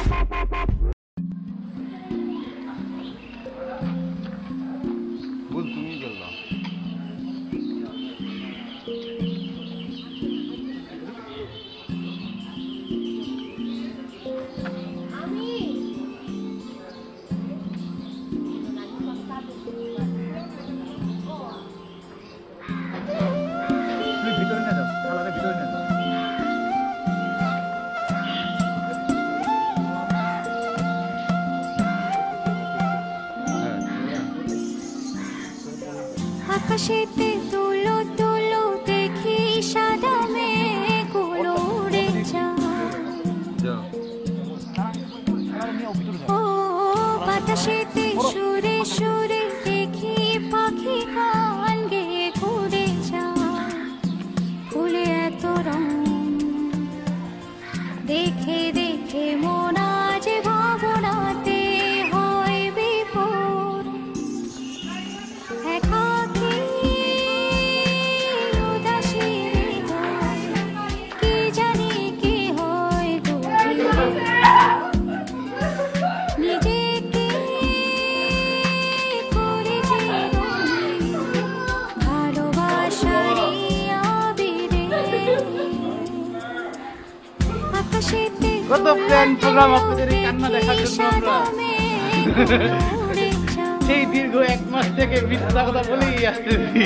ভুল আকাশেতে তুলো তুলো, দেখি সাদা মেঘগুলো উড়ে ও, বাতাসেতে সুরে সুরে দেখি পাখি গান গেয়ে ঘুরে যায়। ফুলে এত রং দেখে কত প্ল্যান প্রোগ্রাম আপনাদের এই কান্না দেখার জন্য আমরা। সেই দীর্ঘ এক মাস থেকে মিথ্যা কথা বলেই আসতেছি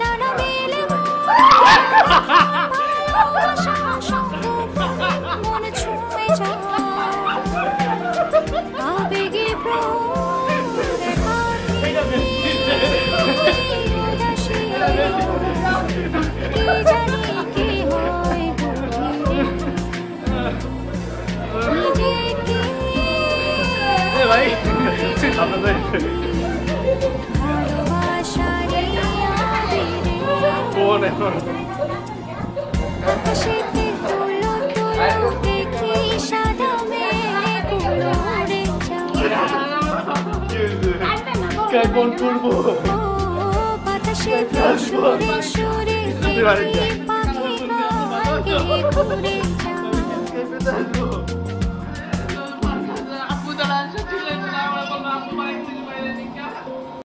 ডানা মেলে ভালোবাসা সঙ্গ মনে ছুঁয়ে যায়। আবেগে প্রৌঢ় ফোন করব পাখি ঘুরে